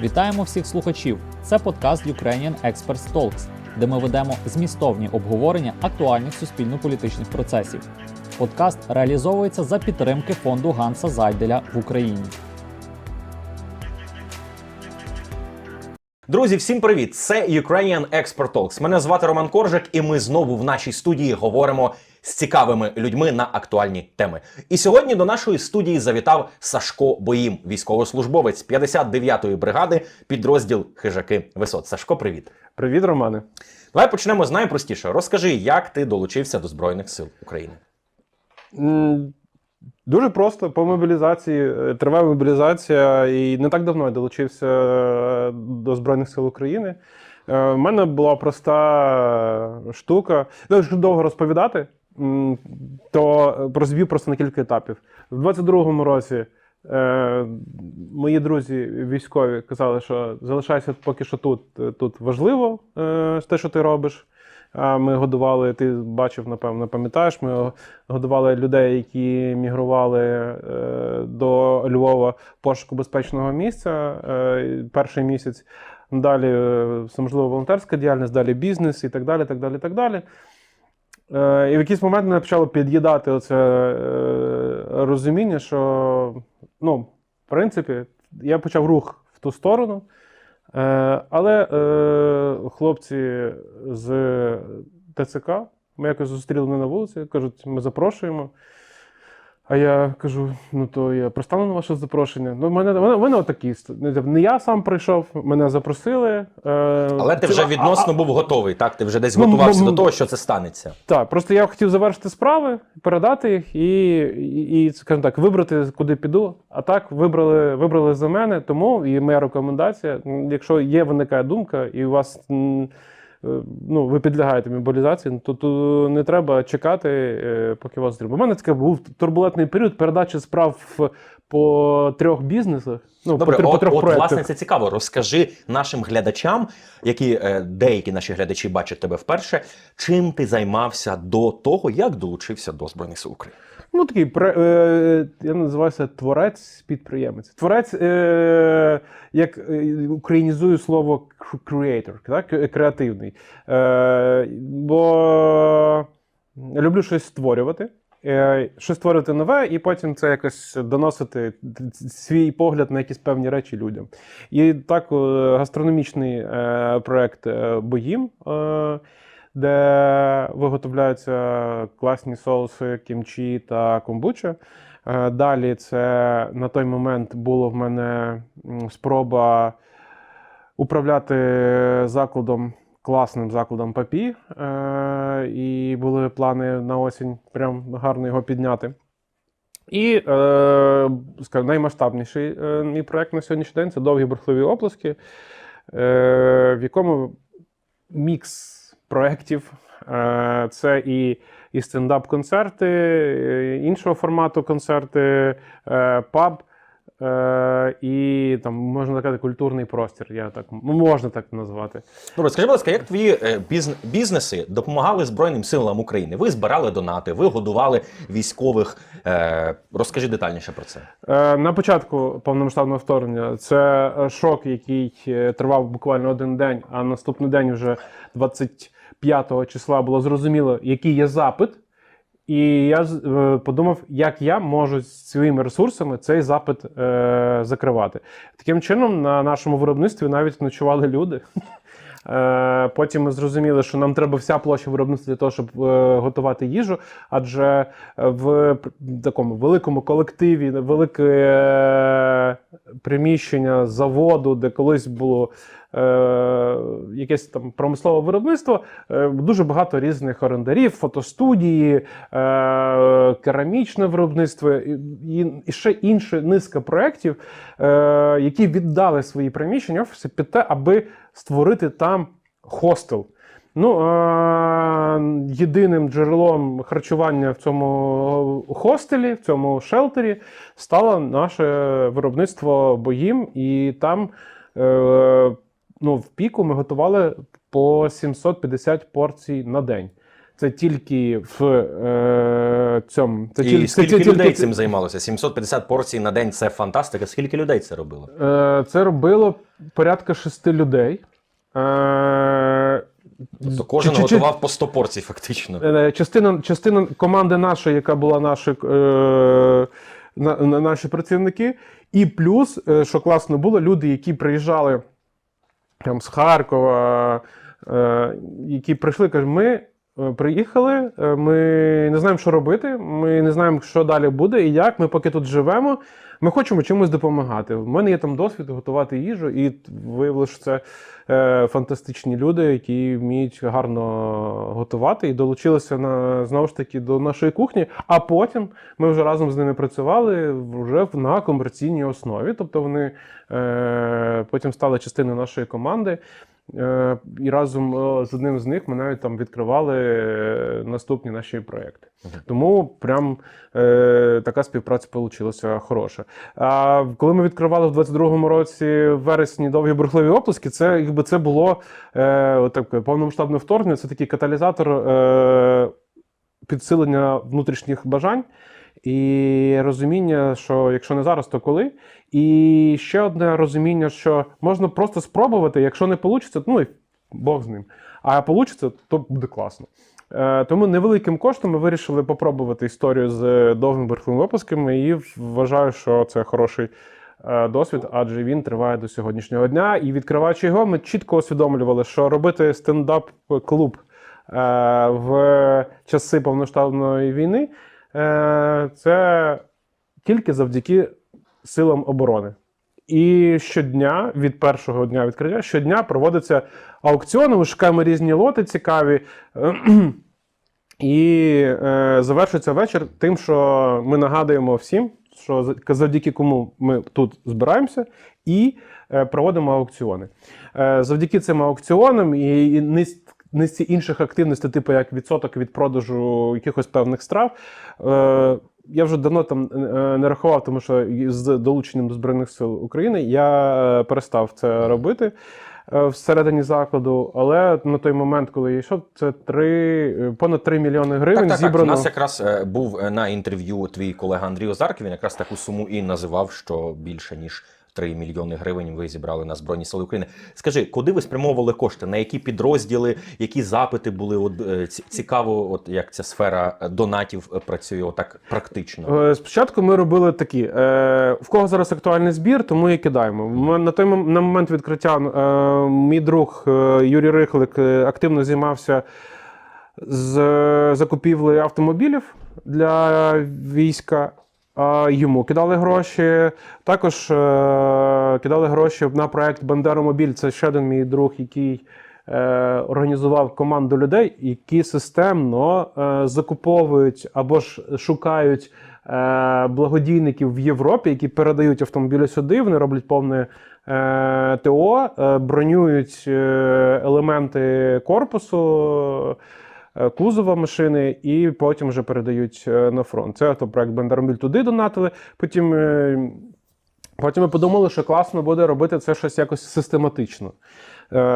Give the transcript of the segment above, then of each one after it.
Вітаємо всіх слухачів! Це подкаст Ukrainian Experts Talks, де ми ведемо змістовні обговорення актуальних суспільно-політичних процесів. Подкаст реалізовується за підтримки фонду Ганса Зайделя в Україні. Друзі, всім привіт! Це Ukrainian Expert Talks. Мене звати Роман Коржик, і ми знову в нашій студії говоримо з цікавими людьми на актуальні теми. І сьогодні до нашої студії завітав Сашко Боїм, військовослужбовець 59-ї бригади, підрозділ Хижаки Висот. Сашко, привіт! Привіт, Романе. Давай почнемо з найпростішого. Розкажи, як ти долучився до Збройних сил України. Дуже просто по мобілізації. е, Триває мобілізація, і не так давно я долучився е, до Збройних сил України. У мене була проста штука. Ну, довго розповідати, то розбив просто на кілька етапів. В 22-му році е, мої друзі військові казали, що залишайся поки що тут. е, Тут важливо е, те, що ти робиш. Ми годували, ти бачив, напевно, пам'ятаєш, ми годували людей, які мігрували е, до Львова пошуку безпечного місця е, перший місяць. Далі, е, можливо, волонтерська діяльність, далі бізнес і так далі. так далі, так далі. Е, І в якийсь момент мене почало під'їдати оце е, розуміння, що, ну, в принципі, я почав рух в ту сторону. Е, Але хлопці з ТЦК ми якось зустріли мене на вулиці, кажуть, ми запрошуємо. А я кажу: ну то я пристану на ваше запрошення. Ну, мене, мене, мене отакі. Не я сам прийшов, мене запросили. Е, Але ти вже відносно а- був готовий, так? Ти вже десь Ну, готувався ну, до того, що це станеться. так, просто я хотів завершити справи, передати їх і, і, і скажімо так, вибрати, куди піду. А так вибрали, вибрали за мене. Тому і моя рекомендація: якщо є виникає думка, і у вас ну, ви підлягаєте мобілізації, то, то не треба чекати, е, поки вас зробить. У мене таке був турбулентний період передачі справ по трьох бізнесах. Ну, Добре, по, тр- по трьох от проєктах. власне це цікаво. Розкажи нашим глядачам, які е, деякі наші глядачі бачать тебе вперше, чим ти займався до того, як долучився до Збройних сил України. Ну, такий е, я називаюся творець-підприємець. Творець, е, як е, українізую слово creator, так? Е, креативний. Е, бо люблю щось створювати. е, Щось створювати нове, і потім це якось доносити свій погляд на якісь певні речі людям. І так, е, гастрономічний е, проект Боїм, е, де виготовляються класні соуси кімчі та комбуча. Е, Далі це на той момент було в мене спроба управляти закладом, класним закладом ПАПІ. Е, І були плани на осінь прям гарно його підняти. І е, наймасштабніший е, мій проект на сьогоднішній день це довгі бурхливі оплески, в якому мікс проєктів. Е, Це і, і стендап-концерти, іншого формату концерти, е, паб. е, І там можна сказати культурний простір. Я так можна так назвати. Добре, скажи, будь ласка, як твої бізнеси допомагали Збройним силам України? Ви збирали донати, ви годували військових. Розкажи детальніше про це. На початку повномасштабного вторгнення це шок, який тривав буквально один день, а наступний день, вже 25 числа, було зрозуміло, який є запит. І я е, подумав, як я можу своїми ресурсами цей запит е, закривати. Таким чином, на нашому виробництві навіть ночували люди. Е, Потім ми зрозуміли, що нам треба вся площа виробництва для того, щоб е, готувати їжу. Адже в такому великому колективі, велике е, приміщення заводу, де колись було якесь там промислове виробництво, е, дуже багато різних орендарів, фотостудії, е, керамічне виробництво і, ще інша низка проєктів, е, які віддали свої приміщення офіси під те, аби створити там хостел. Ну, е, єдиним джерелом харчування в цьому хостелі, в цьому шелтері, стало наше виробництво боїм, і там е, ну, в піку ми готували по 750 порцій на день. Це тільки в е, е, цьому. Це І тільки- це скільки тільки- людей цим займалося? 750 порцій на день це фантастика. Скільки людей це робило? Е, Це робило порядка шести людей. Е, Тобто кожен чи- чи- готував по 100 порцій, фактично. Е, Частина, частина команди нашої, яка була наші, е, на, на- наші працівники, і плюс, е, що класно було, люди, які приїжджали там, з Харкова, е, які прийшли, кажуть, ми е, приїхали, е, ми не знаємо, що робити, ми не знаємо, що далі буде і як. Ми поки тут живемо. Ми хочемо чимось допомагати. У мене є там досвід готувати їжу, і виявилося, що це е, фантастичні люди, які вміють гарно готувати, і долучилися на знову ж таки до нашої кухні. А потім ми вже разом з ними працювали вже на комерційній основі. Тобто вони е, потім стали частиною нашої команди. Е, І разом е, з одним з них ми навіть там відкривали е, наступні наші проекти. Тому прям е, така співпраця вийшла хороша. А коли ми відкривали в 22-му році в вересні довгі бурхливі оплески, це якби це було е, отаке повномасштабне вторгнення. Це такий каталізатор е, підсилення внутрішніх бажань. І розуміння, що якщо не зараз, то коли. І ще одне розуміння, що можна просто спробувати, якщо не вийде, ну і Бог з ним. А вийде, то буде класно. Е, Тому невеликим коштом ми вирішили попробувати історію з довгими верховими випусками, і вважаю, що це хороший е, досвід, адже він триває до сьогоднішнього дня. І відкриваючи його, ми чітко усвідомлювали, що робити стендап-клуб е, в часи повноштабної війни е, це тільки завдяки силам оборони. І щодня, від першого дня відкриття, щодня проводиться аукціони, ми шукаємо різні лоти цікаві. І е, завершується вечір тим, що ми нагадуємо всім, що завдяки кому ми тут збираємося, і е, проводимо аукціони. Е, завдяки цим аукціонам і, і низці інших активностей, типу як відсоток від продажу якихось певних страв. Е, я вже давно там е, не рахував, тому що з долученням до Збройних сил України я е, перестав це робити е, всередині закладу. Але на той момент, коли я йшов, це три, понад 3 мільйони гривень Так, так, так. У зібрано. нас якраз був на інтерв'ю твій колега Андрій Озарк. Він якраз таку суму і називав, що більше ніж 3 мільйони гривень ви зібрали на Збройні Сили України. Скажи, куди ви спрямовували кошти? На які підрозділи, які запити були? От, е, ці- цікаво, от як ця сфера е, донатів е, працює отак практично. Спочатку ми робили такі: в кого зараз актуальний збір, тому і кидаємо. На той на момент відкриття мій друг Юрій Рихлик активно займався з закупівлею автомобілів для війська. Йому кидали гроші. Також е, кидали гроші на проект Бандеромобіль. Це ще один мій друг, який е, організував команду людей, які системно е, закуповують або ж шукають е, благодійників в Європі, які передають автомобілі сюди. Вони роблять повне е, ТО, е, бронюють елементи корпусу. Е, Кузова машини, і потім вже передають е, на фронт. Це автопроект Бандероміль туди донатили. Потім, е, потім ми подумали, що класно буде робити це щось якось систематично.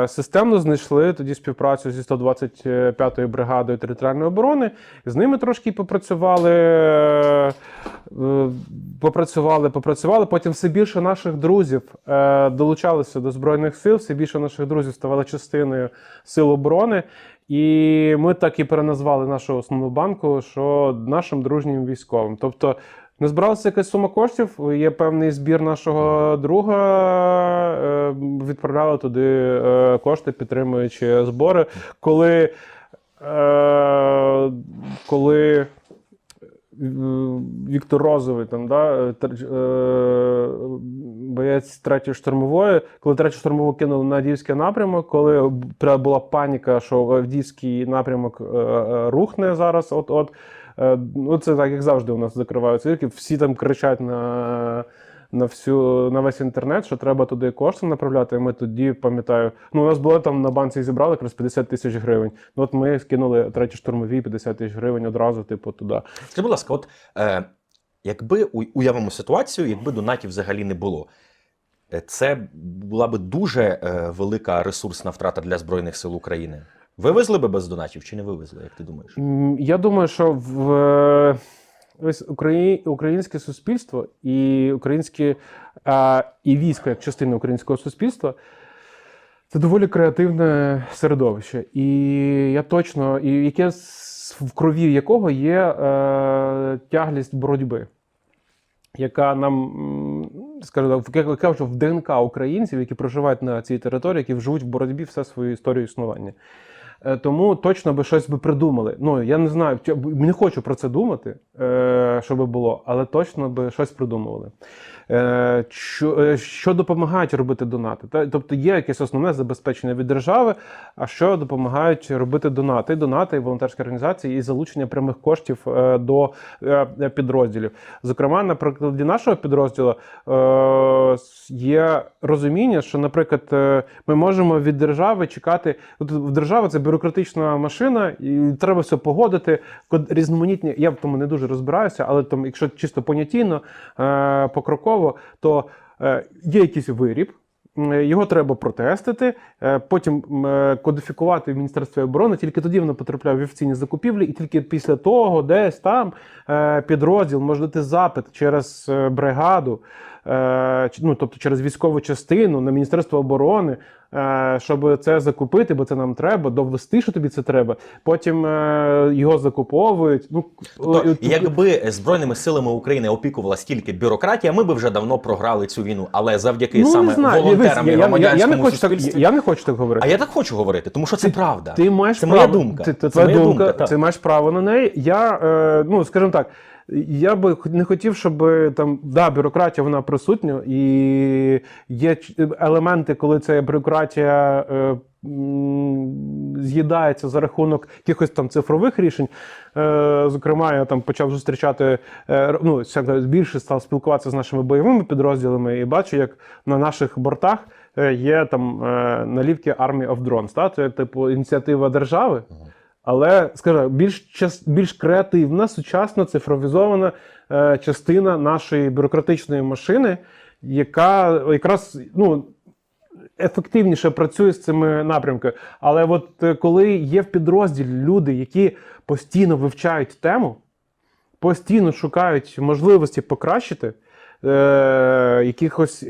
Системно знайшли тоді співпрацю зі 125-ю бригадою територіальної оборони. З ними трошки попрацювали, попрацювали, попрацювали. Потім все більше наших друзів долучалися до Збройних сил, все більше наших друзів ставали частиною сил оборони. І ми так і переназвали нашу основну банку, що нашим дружнім військовим. Тобто не збиралася якась сума коштів, є певний збір нашого друга, е, відправляли туди е, кошти, підтримуючи збори. Коли, е, коли Віктор Розовий, там, да, е, боєць третьої штурмової, коли третю штурмову кинули на Авдіївський напрямок, коли була паніка, що Авдіївський напрямок е, е, рухне зараз, от-от. Е, Ну, це так, як завжди, у нас закриваються. Всі там кричать на, на, всю, на весь інтернет, що треба туди кошти направляти. І ми тоді, пам'ятаю, ну, у нас було там на банці зібрали якраз 50 тисяч гривень. Ну, от ми скинули треті штурмові 50 тисяч гривень одразу, типу, туди. Скажи, будь ласка, от е, якби уявимо ситуацію, якби донатів взагалі не було. е, Це була би дуже е, велика ресурсна втрата для Збройних сил України. Вивезли би без донатів чи не вивезли, як ти думаєш? Я думаю, що в е, ось Украї... українське суспільство і українське і військо як частина українського суспільства це доволі креативне середовище. І я точно, і яке в крові якого є е, тяглість боротьби. Яка нам, скажімо яка вже в ДНК українців, які проживають на цій території, які живуть в боротьбі все свою історію існування. Е, Тому точно би щось би придумали. Ну я не знаю, не хочу про це думати, щоб було, але точно би щось придумували. Е, Що, е, що допомагають робити донати? Тобто є якесь основне забезпечення від держави, а що допомагають робити донати? Донати, волонтерські організації і залучення прямих коштів е, до підрозділів. Зокрема, на прикладі нашого підрозділу є розуміння, що, наприклад, ми можемо від держави чекати. От в держави це бюрократична машина, і треба все погодити. Різноманітні. Я в тому не дуже розбираюся, але там, якщо чисто понятійно, е, покроково, то е, є якийсь виріб. Його треба протестити, е, потім е, кодифікувати в Міністерстві оборони. Тільки тоді воно потрапляє в офіційні закупівлі, і тільки після того, десь там е, підрозділ може дати запит через е, бригаду, е, ну тобто через військову частину на Міністерство оборони, е, щоб це закупити, бо це нам треба, довести, що тобі це треба. Потім е, його закуповують. Ну Тобто, якби збройними силами України опікувалась тільки бюрократія, ми би вже давно програли цю війну. Але завдяки ну, саме знаю. волонтерам я, і я, я, я, не хочу так, я не хочу так говорити. А я так хочу говорити, тому що це правда. Ти маєш це право, моя думка. Це, Це моя думка, думка, ти маєш право на неї. Я, е, ну скажімо так, я би не хотів, щоб там да, бюрократія вона присутня, і є елементи, коли ця бюрократія. Е, З'їдається за рахунок якихось там цифрових рішень. Е, зокрема, я там почав зустрічати е, ну, більше став спілкуватися з нашими бойовими підрозділами і бачу, як на наших бортах е, є там е, налівки Army of Drones. Та? Це типу ініціатива держави, але скажу, більш час, більш креативна, сучасна, цифровізована е, частина нашої бюрократичної машини, яка якраз ну. Ефективніше працює з цими напрямками. Але от е, коли є в підрозділі люди, які постійно вивчають тему, постійно шукають можливості покращити е, якихось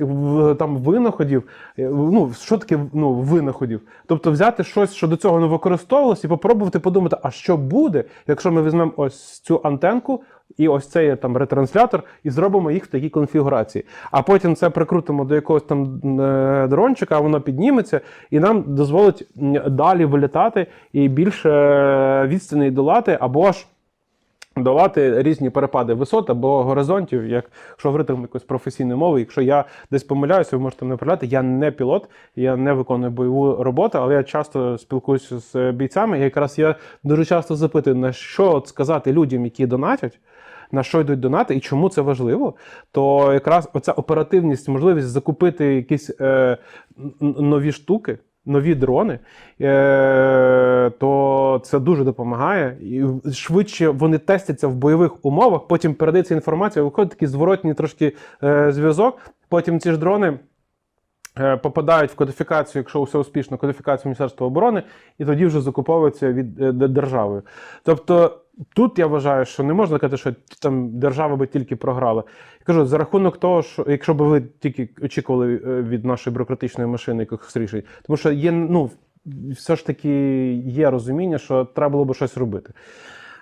там винаходів. Е, Ну, що таке ну, винаходів? Тобто взяти щось, що до цього не використовувалось, і попробувати подумати, а що буде, якщо ми візьмемо ось цю антенку і ось цей там ретранслятор, і зробимо їх в такій конфігурації. А потім це прикрутимо до якогось там е, дрончика, воно підніметься і нам дозволить далі вилітати і більше е, відстаней долати, або ж долати різні перепади висот або горизонтів, як якщо говорити якоюсь професійною мовою. Якщо я десь помиляюся, ви можете мене передати. Я не пілот, я не виконую бойову роботу, але я часто спілкуюся з бійцями. І якраз я дуже часто запитую, на що от сказати людям, які донатять. На що йдуть донати і чому це важливо, то якраз оця оперативність, можливість закупити якісь е, нові штуки, нові дрони, е, то це дуже допомагає. І швидше вони тестяться в бойових умовах, потім передається інформація, виходить такий зворотній трошки е, зв'язок. Потім ці ж дрони. Е, Попадають в кодифікацію, якщо все успішно, кодифікацію Міністерства оборони, і тоді вже закуповуються від е, державою. Тобто тут я вважаю, що не можна казати, що там держава би тільки програла. Я кажу, за рахунок того, що якщо б ви тільки очікували е, від нашої бюрократичної машини якихось рішень, тому що є, ну, все ж таки є розуміння, що треба було б щось робити.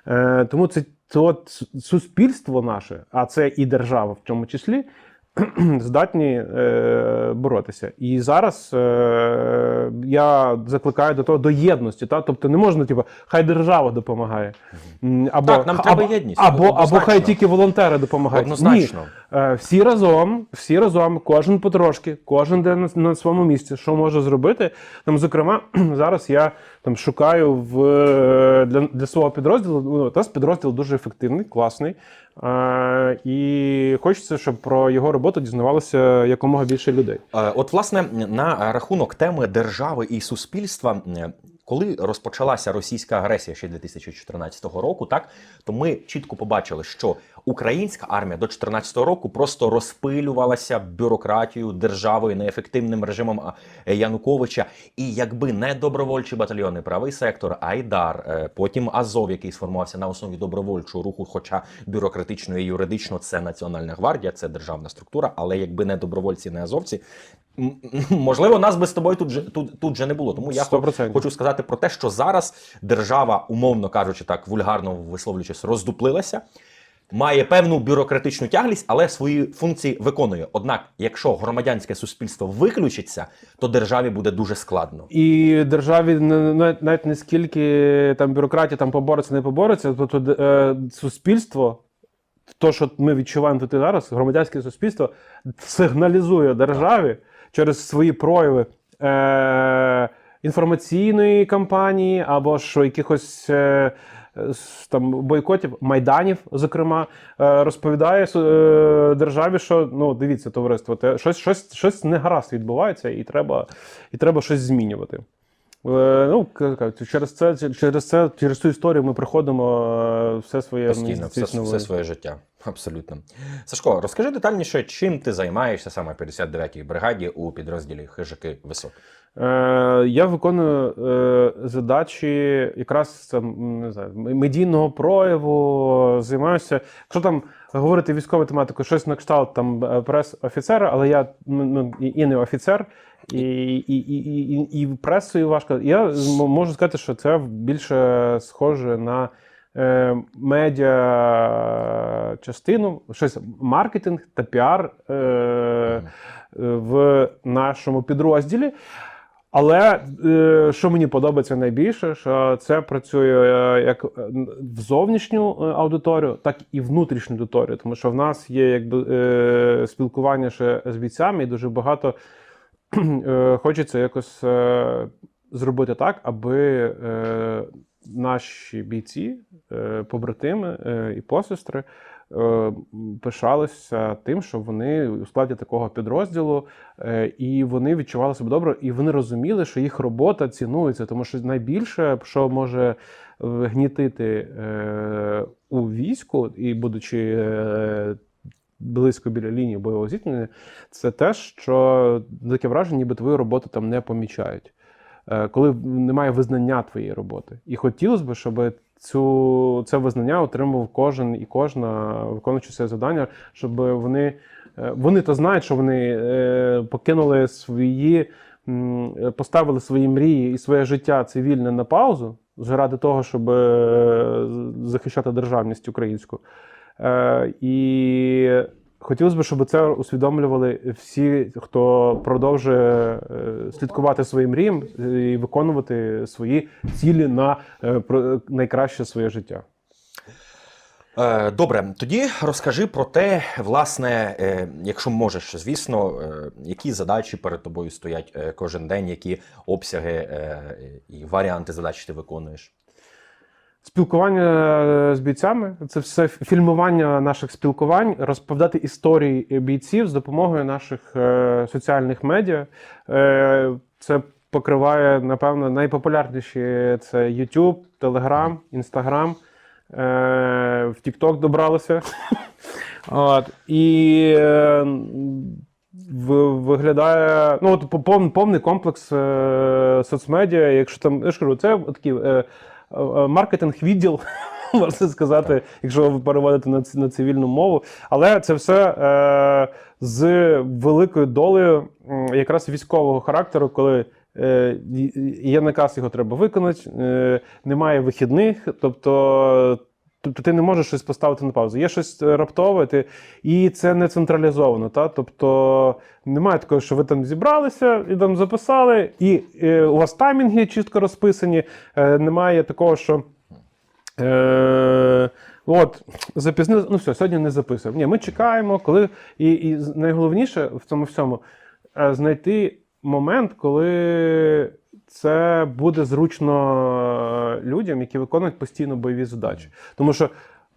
Е, тому це, це от суспільство наше, а це і держава в цьому числі, здатні е, боротися. І зараз е, я закликаю до того до єдності. Та? Тобто не можна, типу, хай держава допомагає. Або, Так, нам треба або, єдність, Або, або однозначно. хай тільки волонтери допомагають. Однозначно. Ні. Е, Всі разом, всі разом, кожен потрошки, кожен де на, на своєму місці, що може зробити. Там, зокрема, зараз я там шукаю в е, для, для свого підрозділу. Ну, у підрозділ дуже ефективний, класний. Е, і хочеться, щоб про його роботу дізнавалося якомога більше людей. От, власне, на рахунок теми держави і суспільства, коли розпочалася російська агресія ще 2014 року, так то ми чітко побачили, що українська армія до 2014 року просто розпилювалася бюрократією державою, неефективним режимом е, Януковича. І якби не добровольчі батальйони, правий сектор, Айдар, е, потім Азов, який сформувався на основі добровольчого руху, хоча бюрократично і юридично це Національна гвардія, це державна структура, але якби не добровольці, не азовці, можливо, нас би з тобою тут же тут, тут же не було. Тому я 100%. хочу сказати про те, що зараз держава, умовно кажучи, так вульгарно висловлюючись, роздуплилася. Має певну бюрократичну тяглість, але свої функції виконує. Однак, якщо громадянське суспільство виключиться, то державі буде дуже складно. І державі не- навіть не скільки там бюрократія там побореться, не побореться, тобто е, суспільство, то, що ми відчуваємо тут і зараз, громадянське суспільство сигналізує державі через свої прояви е, інформаційної кампанії або ж якихось. Е, там бойкотів, майданів, зокрема, е, розповідає е, державі, що ну дивіться, товариство, те щось, щось, щось не гаразд відбувається, і треба, і треба щось змінювати. Ну, через це, через це, через цю історію ми приходимо все своє Постійно, все, все своє життя. Абсолютно. Сашко, розкажи детальніше, чим ти займаєшся саме 59-й бригаді у підрозділі Хижаки Висок. Е, я виконую е, задачі якраз там, не знаю, медійного прояву, займаюся. Якщо там говорити військову тематику, щось на кшталт там е, прес-офіцера, але я ну, ну, і, не офіцер, і, і, і, і, і, пресою важко. Я можу сказати, що це більше схоже на. е, Медіа частину, щось маркетинг та піар е, в нашому підрозділі. Але е, що мені подобається найбільше, що це працює е, як е, в зовнішню аудиторію, так і внутрішню аудиторію. Тому що в нас є е, спілкування ще з бійцями, і дуже багато хочеться якось зробити так, аби наші бійці, побратими і посестри пишалися тим, що вони у складі такого підрозділу, е, і вони відчували себе добре, і вони розуміли, що їх робота цінується, тому що найбільше, що може е, гнітити е, у війську, і будучи е, близько біля лінії бойового зіткнення, це те, що таке враження, ніби твою роботу там не помічають. Е, Коли немає визнання твоєї роботи. І хотілося б, щоб цю, це визнання отримав кожен і кожна, виконуючи це завдання, щоб вони. е, Вони то знають, що вони е, покинули свої, поставили свої мрії і своє життя цивільне на паузу заради того, щоб захищати державність українську. І хотілося б, щоб це усвідомлювали всі, хто продовжує е, слідкувати своїм мріям і виконувати свої цілі на е, найкраще своє життя. Е, добре, тоді розкажи про те, власне, е, якщо можеш, звісно, е, які задачі перед тобою стоять е, кожен день, які обсяги е, і варіанти задач ти виконуєш. Спілкування е, з бійцями це все фільмування наших спілкувань, розповідати історії бійців з допомогою наших е, соціальних медіа. Е, це покриває, напевно, найпопулярніші це YouTube, Telegram, Instagram. Е, в TikTok добралося. От. І е, виглядає ну, от, пов- повний комплекс е, соцмедіа. Якщо там, я ж кажу, це такий е, е, маркетинг відділ. Можна сказати, якщо ви переводите на, на цивільну мову, але це все е, з великою долею якраз військового характеру, коли е, є наказ, його треба виконати, е, немає вихідних, тобто. Тобто ти не можеш щось поставити на паузу. Є щось е, раптове, ти... і це не централізовано. Та? Тобто немає такого, що ви там зібралися і там записали, і е, у вас таймінги чітко розписані. Е, немає такого, що. Е, От, запізнили, ну все, сьогодні не записуємо. Ні, ми чекаємо, коли. І, і найголовніше в цьому всьому е, знайти момент, коли це буде зручно е, людям, які виконують постійно бойові задачі. Тому що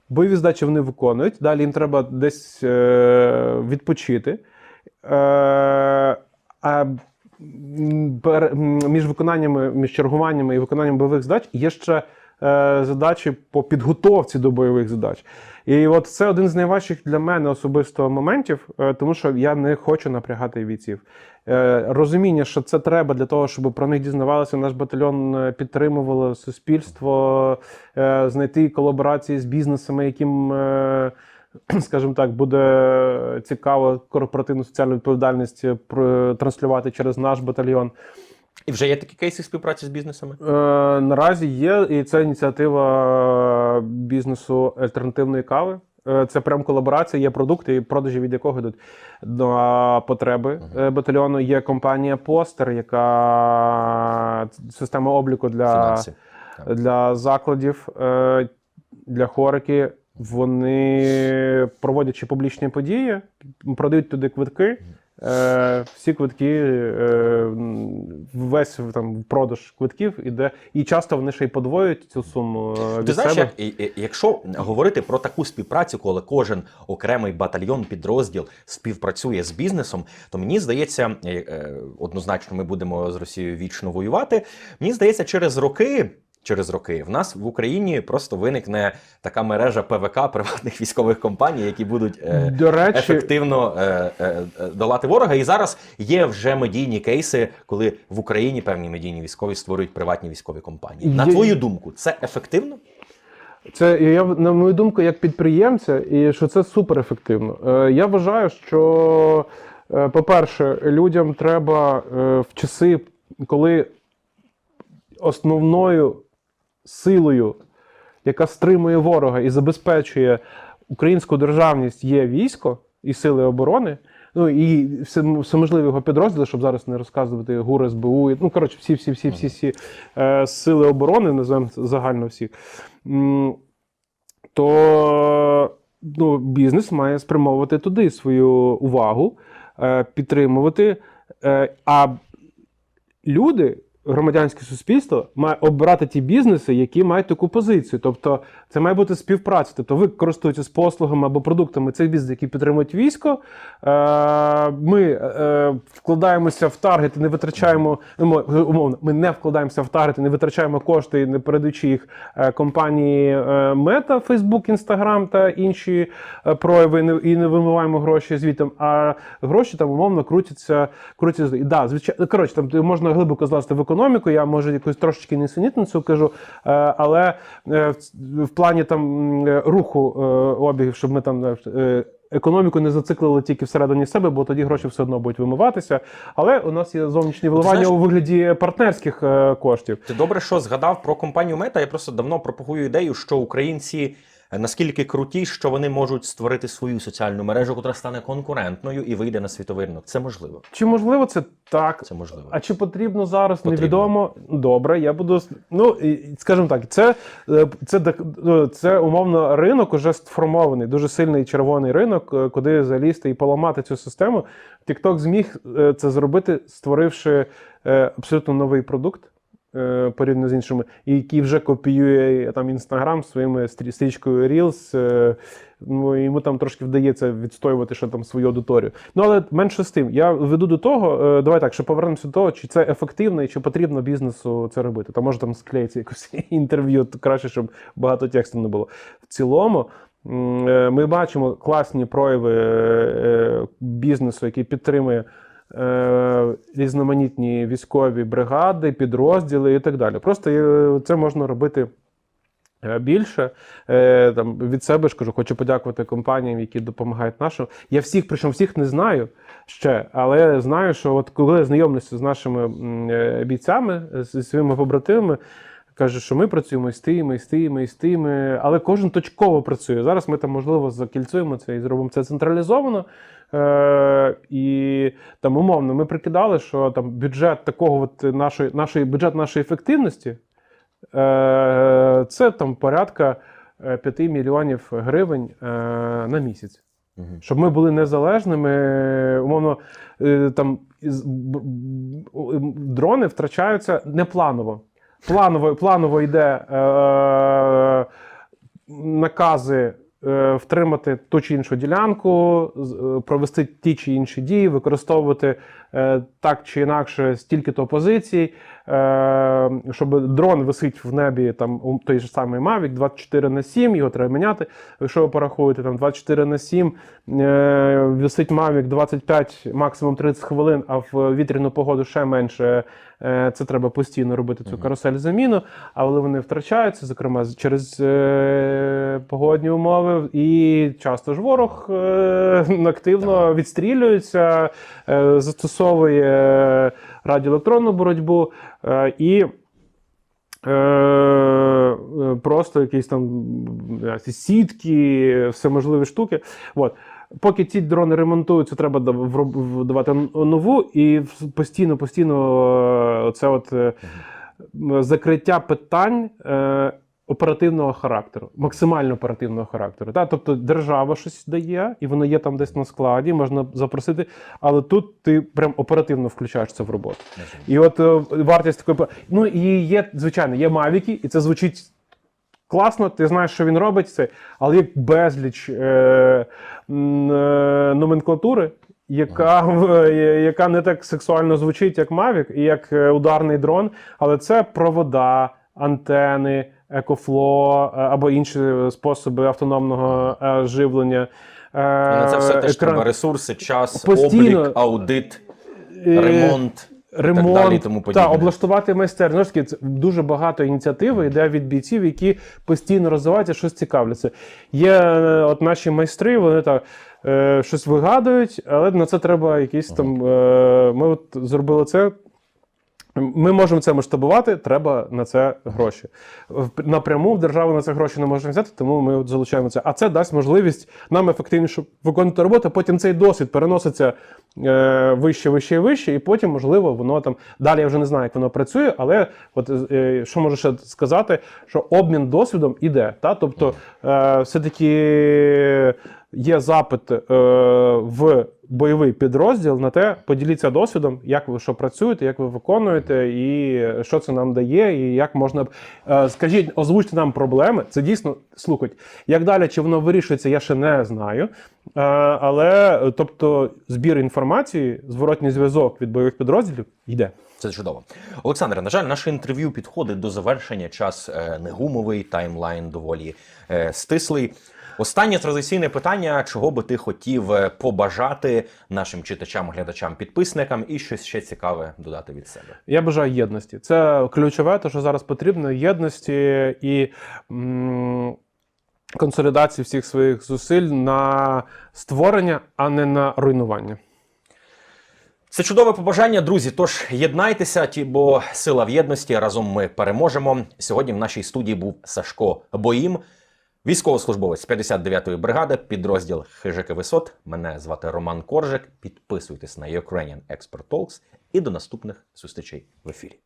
бойові задачі вони виконують, далі їм треба десь е, відпочити. Е, а між виконаннями, між чергуваннями і виконанням бойових задач є ще задачі по підготовці до бойових задач. І от це один з найважчих для мене особисто моментів, е, тому що я не хочу напрягати бійців. Е, Розуміння, що це треба для того, щоб про них дізнавалися, наш батальйон е, підтримувало суспільство, е, знайти колаборації з бізнесами, яким. е, Скажімо так, буде цікаво корпоративну соціальну відповідальність е, транслювати через наш батальйон. І вже є такі кейси співпраці з бізнесами? Е, наразі є, і це ініціатива бізнесу альтернативної кави. Е, Це прям колаборація, є продукти, продажі від якого йдуть до потреби е, батальйону. Є компанія Постер, яка система обліку для, для закладів, е, для хорики. Вони проводячи публічні події, продають туди квитки. Е, всі квитки, е, весь там продаж квитків іде, і часто вони ще й подвоюють цю суму. е, від Ти знаєш, себе. як, і- і- якщо говорити про таку співпрацю, коли кожен окремий батальйон, підрозділ співпрацює з бізнесом, то мені здається, е, е, однозначно ми будемо з Росією вічно воювати. Мені здається, через роки. Через роки в нас в Україні просто виникне така мережа ПВК приватних військових компаній, які будуть е, До речі, ефективно е, е, долати ворога. І зараз є вже медійні кейси, коли в Україні певні медійні військові створюють приватні військові компанії. На Є- твою думку, це ефективно? Це я на мою думку, як підприємця, і що це супер ефективно. Е, Я вважаю, що, е, по-перше, людям треба е, в часи, коли основною силою, яка стримує ворога і забезпечує українську державність, є військо і сили оборони. Ну і все, можливі його підрозділи, щоб зараз не розказувати ГУР, СБУ. Ну коротше, всі, всі, всі, всі, всі е, сили оборони, називаємо загально всі. М, то ну, бізнес має спрямовувати туди свою увагу, е, підтримувати. Е, а люди, громадянське суспільство, має обирати ті бізнеси, які мають таку позицію. Тобто це має бути співпраця. Тобто ви користуєтесь послугами або продуктами цих бізнесів, які підтримують військо. Е, Ми е, вкладаємося в таргет, не витрачаємо ну, умовно. Ми не вкладаємося в таргет, не витрачаємо кошти, не передаючи їх е, компанії Meta, Facebook, Instagram та інші прояви, і не- вимиваємо гроші звітом. А гроші там умовно крутяться, крутяться. Да, звичайно, коротше, там можна глибоко злазити в економіку. Я може якусь трошечки несенітницю кажу, е, але е, в, плані там е, руху обігів, щоб ми там економіку не зациклили тільки всередині себе, бо тоді гроші все одно будуть вимиватися. Але у нас є зовнішні вливання знаєш- у вигляді партнерських коштів. Ти добре, що згадав про компанію Мета. Я просто давно пропагую ідею, що українці наскільки круті, що вони можуть створити свою соціальну мережу, яка стане конкурентною і вийде на світовий ринок. Це можливо. Чи можливо це так? Це можливо. А чи потрібно зараз? Потрібно. Невідомо. Добре, я буду. Ну, скажімо так, це, е, це, ну, це умовно ринок уже сформований, дуже сильний червоний ринок, е, куди залізти і поламати цю систему. TikTok зміг е, це зробити, створивши е, абсолютно новий продукт. Е, Порівняно з іншими, і який вже копіює там Інстаграм своїми стрі- стрічкою Reels. е, Ну, йому там трошки вдається відстоювати ще там свою аудиторію. Ну але менше з тим, я веду до того, е, давай так, що повернемося до того, чи це ефективно і чи потрібно бізнесу це робити. Та може там склеїться якось інтерв'ю, то краще, щоб багато тексту не було. В цілому. е, Ми бачимо класні прояви е, бізнесу, який підтримує е, різноманітні військові бригади, підрозділи і так далі. Просто е, це можна робити е, більше. Е, Там від себе ж кажу, хочу подякувати компаніям, які допомагають нашим. Я всіх, причому всіх не знаю ще, але знаю, що от коли я знайомлюся з нашими е, бійцями, зі своїми побратимами. Каже, що ми працюємо і з тими, і з тими, і з тими, але кожен точково працює. Зараз ми там, можливо, закільцюємо це і зробимо це централізовано. Е, і там умовно ми прикидали, що там бюджет такого от нашої, нашої бюджет нашої ефективності е, це там порядка е, 5 мільйонів гривень е, на місяць. Мгм. Щоб ми були незалежними, умовно, е, там дрони втрачаються непланово. Планово, планово планово йде е, накази е, втримати ту чи іншу ділянку, е, провести ті чи інші дії, використовувати е, так чи інакше стільки-то позицій, е, щоб дрон висить в небі, там у той ж самий Mavic 24 на 7, його треба міняти. Якщо ви порахуєте там 24 на 7, е, висить Mavic 25, максимум 30 хвилин, а в вітряну погоду ще менше. Е, Це треба постійно робити цю карусель заміну, але вони втрачаються, зокрема через е, погодні умови. І часто ж ворог е, активно відстрілюється, застосовує радіоелектронну боротьбу і. Просто якісь там сітки, всеможливі штуки. От. Поки ці дрони ремонтуються, треба дав- вроб- вдавати нову, і постійно, постійно е, це от е, закриття питань. е, Оперативного характеру, максимально оперативного характеру. Та? Тобто держава щось дає, і воно є там десь на складі, можна запросити, але тут ти прям оперативно включаєшся в роботу. І от вартість такої. Ну і є, звичайно, є мавіки, і це звучить класно, ти знаєш, що він робить це, але є безліч е, е, номенклатури. Яка, е, яка не так сексуально звучить, як Mavic і як е, ударний дрон, але це провода, антени, екофло е, або інші способи автономного е, живлення. На це все теж екран- треба ресурси, час, Постійно. облік, аудит, е, ремонт. Ремонт і так далі тому подібне. та облаштувати майстерню. Знову ж таки, це дуже багато ініціативи йде від бійців, які постійно розвиваються, щось цікавляться. Є е, от наші майстри, вони так. е, Щось вигадують, але на це треба якісь там. е, Ми от зробили це. Ми можемо це масштабувати, треба на це гроші. Напряму в державу на це гроші не можемо взяти, тому ми от залучаємо це. А це дасть можливість нам ефективніше виконувати роботу. Потім цей досвід переноситься е, вище, вище і вище, і потім, можливо, воно там далі я вже не знаю, як воно працює, але от е, що можу ще сказати, що обмін досвідом іде. Та? Тобто, е, все-таки є запит е, в бойовий підрозділ на те, поділіться досвідом, як ви що працюєте, як ви виконуєте, і що це нам дає, і як можна. Е, скажіть, озвучте нам проблеми. Це дійсно слухать. Як далі, чи воно вирішується, я ще не знаю. Е, але тобто збір інформації, зворотній зв'язок від бойових підрозділів йде. Це чудово. Олександре, на жаль, наше інтерв'ю підходить до завершення. Час е, не гумовий, таймлайн доволі е, стислий. Останнє традиційне питання: чого би ти хотів е, побажати нашим читачам, глядачам, підписникам і щось ще цікаве додати від себе? Я бажаю єдності. Це ключове, те, що зараз потрібно єдності і м, консолідації всіх своїх зусиль на створення, а не на руйнування. Це чудове побажання, друзі. Тож єднайтеся, ті, бо сила в єдності. Разом ми переможемо. Сьогодні в нашій студії був Сашко Боїм, військовослужбовець 59-ї бригади, підрозділ Хижики Висот. Мене звати Роман Коржик. Підписуйтесь на Ukrainian Expert Talks і до наступних зустрічей в ефірі.